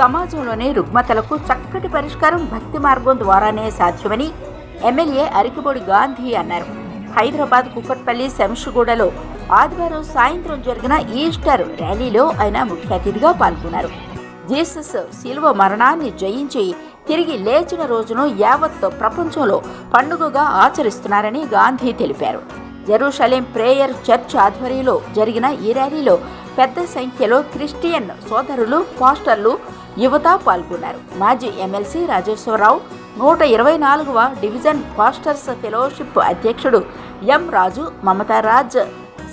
సమాజంలోని రుగ్మతలకు చక్కటి పరిష్కారం భక్తి మార్గం ద్వారానే సాధ్యమని ఎమ్మెల్యే అరికిబొడి గాంధీ అన్నారు. హైదరాబాద్ కుక్కట్పల్లి శంషగూడలో ఆదివారం సాయంత్రం జరిగిన ఈస్టర్ ర్యాలీలో ఆయన ముఖ్య అతిథిగా పాల్గొన్నారు. జీసస్ శిలువ మరణాన్ని జయించి తిరిగి లేచిన రోజును యావత్ ప్రపంచంలో పండుగగా ఆచరిస్తున్నారని గాంధీ తెలిపారు. జెరూషలేం ప్రేయర్ చర్చ్ ఆధ్వర్యంలో జరిగిన ఈ ర్యాలీలో పెద్ద సంఖ్యలో క్రిస్టియన్ సోదరులు పాస్టర్లు యువత పాల్గొన్నారు. మాజీ ఎమ్మెల్సీ రాజేశ్వరరావు నూట ఇరవై నాలుగవ డివిజన్ పాస్టర్స్ ఫెలోషిప్ అధ్యక్షుడు M Raju Mamataraj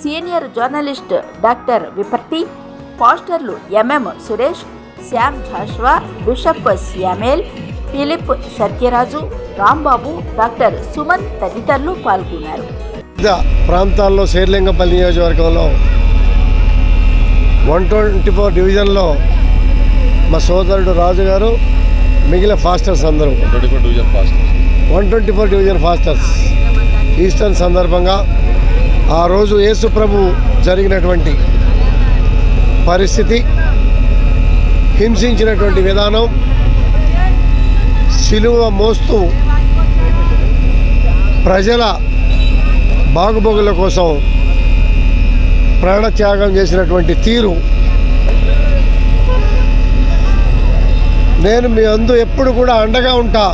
senior journalist doctor Viparthi పాస్టర్లు M M Suresh Shyam Joshua bishop Samuel Philip Satyaraju Rambabu doctor Suman తదితరులు పాల్గొన్నారు. వివిధ ప్రాంతాల్లో శేర్లింగపల్లి నియోజకవర్గంలో వన్ ట్వంటీ ఫోర్ డివిజన్లో మా సోదరుడు రాజు గారు మిగిలిన ఫాస్టర్స్ అందరూ. One twenty four division pastors eastern సందర్భంగా ఆ రోజు యేసు ప్రభు జరిగినటువంటి పరిస్థితి హింసించినటువంటి విధానం సిలువ మోస్తూ ప్రజల బాగుబోగుల కోసం ప్రాణత్యాగం చేసినటువంటి తీరు నేను మీ అందు ఎప్పుడు కూడా అండగా ఉంటా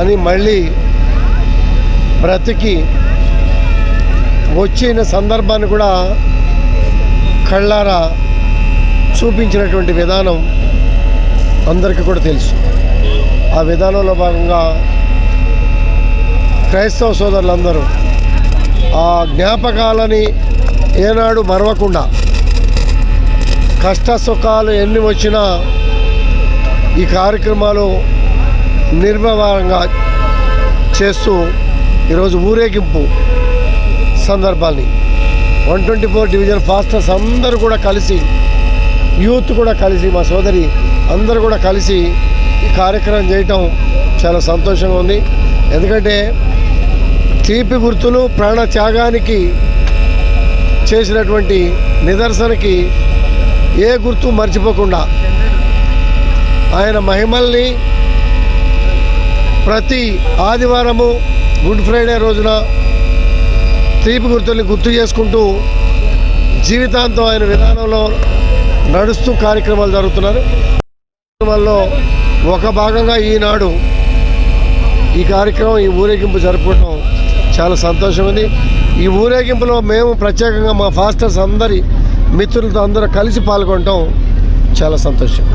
అని మళ్ళీ బ్రతికి వచ్చిన సందర్భాన్ని కూడా కళ్ళారా చూపించినటువంటి విధానం అందరికీ కూడా తెలుసు. ఆ విధానంలో భాగంగా క్రైస్తవ సోదరులందరూ ఆ జ్ఞాపకాలని ఏనాడు మరవకుండా కష్ట సుఖాలు ఎన్ని వచ్చినా ఈ కార్యక్రమాలు నిర్భవారంగా చేస్తూ ఈరోజు ఊరేగింపు సందర్భాల్ని one twenty four division pastors అందరూ కూడా కలిసి యూత్ కూడా కలిసి మా సోదరి అందరూ కూడా కలిసి ఈ కార్యక్రమం చేయటం చాలా సంతోషంగా ఉంది. ఎందుకంటే తీపి గుర్తులు ప్రాణ త్యాగానికి చేసినటువంటి నిదర్శనకి ఏ గుర్తు మర్చిపోకుండా ఆయన మహిమల్ని ప్రతి ఆదివారము గుడ్ ఫ్రైడే రోజున తీపి గుర్తుల్ని గుర్తు చేసుకుంటూ జీవితాంతం ఆయన విధానంలో నడుస్తూ కార్యక్రమాలు జరుగుతున్నారు. కార్యక్రమాల్లో ఒక భాగంగా ఈనాడు ఈ కార్యక్రమం ఈ ఊరేగింపు జరుపుకోవటం చాలా సంతోషం ఉంది ఈ ఊరేగింపులో మేము ప్రత్యేకంగా మా ఫాస్టర్స్ అందరి మిత్రులతో అందరూ కలిసి పాల్గొనటం చాలా సంతోషం.